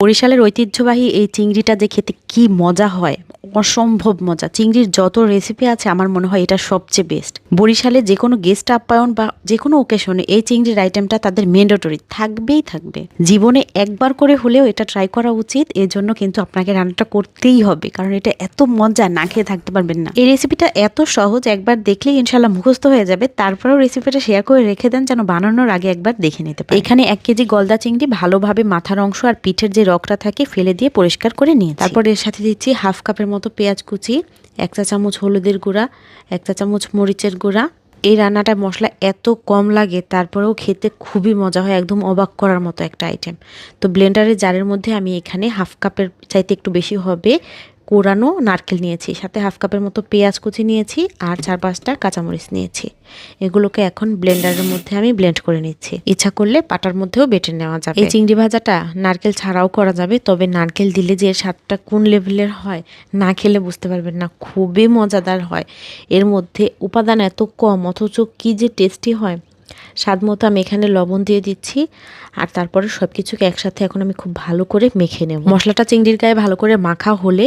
বরিশালের ঐতিহ্যবাহী এই চিংড়িটা যে খেতে কি মজা হয়, অসম্ভব মজা। চিংড়ির যত রেসিপি আছে, আমার মনে হয় এটা সবচেয়ে বেস্ট বরিশালে যে কোনো গেস্ট আপ্যায়ন বা যে কোনো ওকেশনে এই চিংড়ির আইটেমটা তাদের ম্যান্ডেটরি থাকবেই থাকবে। জীবনে একবার করে হলেও এটা ট্রাই করা উচিত। এর জন্য কিন্তু আপনাকে রান্নাটা করতেই হবে, কারণ এটা এত মজা, না খেয়ে থাকতে পারবেন না। এই রেসিপিটা এত সহজ, একবার দেখলেই ইনশাল্লাহ মুখস্থ হয়ে যাবে। তারপরেও রেসিপিটা শেয়ার করে রেখে দেন, যেন বানানোর আগে একবার দেখে নিতে পারেন। এখানে এক কেজি গলদা চিংড়ি ভালোভাবে মাথার অংশ আর পিঠের যে রকটা থাকে ফেলে দিয়ে পরিষ্কার করে নিয়ে তারপর এর সাথে দিচ্ছি হাফ কাপের মতো পেঁয়াজ কুচি এক চা চামচ হলুদের গুঁড়া এক চা চামচ মরিচের গুঁড়া। এই রান্নাটা মশলা এত কম লাগে তারপরেও খেতে খুবই মজা হয় একদম অবাক করার মতো একটা আইটেম তো ব্লেন্ডারের জারের মধ্যে আমি এখানে হাফ কাপের চাইতে একটু বেশি হবে কোরানো নারকেল নিয়েছি, সাথে হাফ কাপের মতো পেঁয়াজ কুচি নিয়েছি আর চার পাঁচটা কাঁচামরিচ নিয়েছি। এগুলোকে এখন ব্লেন্ডারের মধ্যে আমি ব্লেন্ড করে নিচ্ছি। ইচ্ছা করলে পাটার মধ্যেও বেটে নেওয়া যাবে। এই চিংড়ি ভাজাটা নারকেল ছাড়াও করা যাবে, তবে নারকেল দিলে যে স্বাদটা কোন লেভেলের হয় না খেলে বুঝতে পারবেন না, খুবই মজাদার হয়। এর মধ্যে উপাদান এত কম, অথচ কি যে টেস্টি হয় স্বাদ মতো আমি এখানে লবণ দিয়ে দিচ্ছি, আর তারপরে সব কিছুকে একসাথে এখন আমি খুব ভালো করে মেখে নেব। মশলাটা চিংড়ির গায়ে ভালো করে মাখা হলে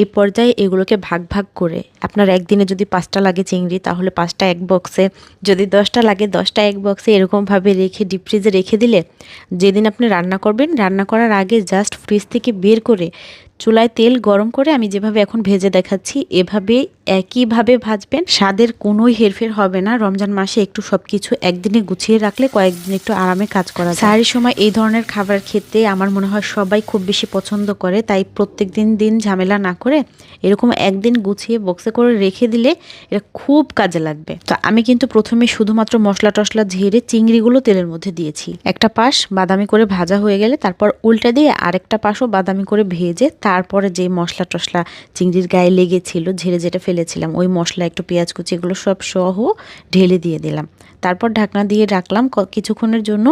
এই পর্যায়ে এগুলোকে ভাগ ভাগ করে। আপনার একদিনে যদি পাঁচটা লাগে চিংড়ি, তাহলে পাঁচটা এক বক্সে। যদি দশটা লাগে, দশটা এক বক্সে এরকমভাবে রেখে ডিপ ফ্রিজে রেখে দিলে, যেদিন আপনি রান্না করবেন, রান্না করার আগে জাস্ট ফ্রিজ থেকে বের করে চুলায় তেল গরম করে আমি যেভাবে এখন ভেজে দেখাচ্ছি, এভাবে একইভাবে ভাজবেন। স্বাদের কোনোই হেরফের হবে না। রমজান মাসে একটু সব কিছু একদিনে গুছিয়ে রাখলে কয়েকদিন একটু আরামে কাজ করা যায়। সারের সময় এই ধরনের খাবার খেতে আমার মনে হয় সবাই খুব বেশি পছন্দ করে, তাই প্রত্যেক দিন দিন ঝামেলা না করে এরকম একদিন গুছিয়ে বক্সে করে রেখে দিলে এটা খুব কাজে লাগবে। তো আমি কিন্তু প্রথমে শুধুমাত্র মশলা টশলা ঝেড়ে চিংড়িগুলো তেলের মধ্যে দিয়েছি। একটা পাশ বাদামি করে ভাজা হয়ে গেলে তারপর উল্টে দিয়ে আরেকটা পাশও বাদামি করে ভেজে তারপরে যে মশলা টশলা চিংড়ির গায়ে লেগেছিল, ঝেড়ে যেটা ফেলেছিলাম, ওই মশলা একটু পেঁয়াজ কুচি এগুলো সব সহ ঢেলে দিয়ে দিলাম। তারপর ঢাকনা দিয়ে রাখলাম কিছুক্ষণের জন্য।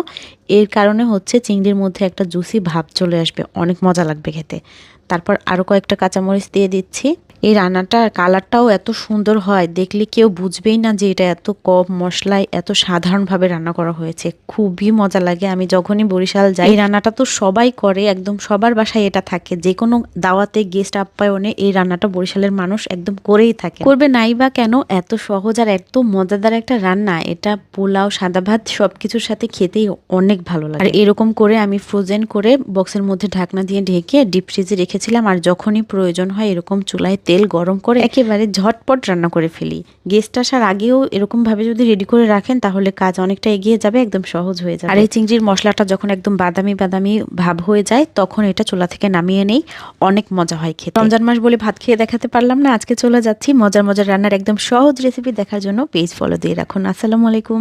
এর কারণে হচ্ছে চিংড়ির মধ্যে একটা জুসি ভাব চলে আসবে, অনেক মজা লাগবে খেতে। তারপর আরও কয়েকটা কাঁচামরিচ দিয়ে দিচ্ছি। এই রান্নাটার কালারটাও এত সুন্দর হয়, দেখলে কেউ বুঝবেই না যে এটা এত কম মশলায় এত সাধারণভাবে রান্না করা হয়েছে। খুবই মজা লাগে। আমি যখনই বরিশাল যাই, এই রান্নাটা তো সবাই করে, একদম সবার বাসায় এটা থাকে। যে কোনো দাওয়াতে গেস্ট আপ্যায়নে এই রান্নাটা বরিশালের মানুষ একদম করেই থাকে। করবে নাই বা কেন? এত সহজ আর এত মজাদার একটা রান্না। এটা পোলাও, সাদা ভাত সবকিছুর সাথে খেতেই অনেক ভালো লাগে। আর এরকম করে আমি ফ্রোজেন করে বক্সের মধ্যে ঢাকনা দিয়ে ঢেকে ডিপ ফ্রিজে রেখেছিলাম। আর যখনই প্রয়োজন হয় এরকম চুলায় তেল গরম করে একেবারে ঝটপট রান্না করে ফেলি। গেস্ট আসার আগেও এরকম ভাবে যদি রেডি করে রাখেন তাহলে কাজ অনেকটা এগিয়ে যাবে একদম সহজ হয়ে যাবে। আর এই চিংড়ির মশলাটা যখন একদম বাদামি বাদামি ভাব হয়ে যায় তখন এটা চুলা থেকে নামিয়ে নেই। অনেক মজা হয় খেতে। রমজান মাস বলে ভাত খেয়ে দেখাতে পারলাম না আজকে চলে যাচ্ছি মজার মজার রান্নার একদম সহজ রেসিপি দেখার জন্য। পেজ ফলো দিয়ে রাখুন। আসসালামু আলাইকুম।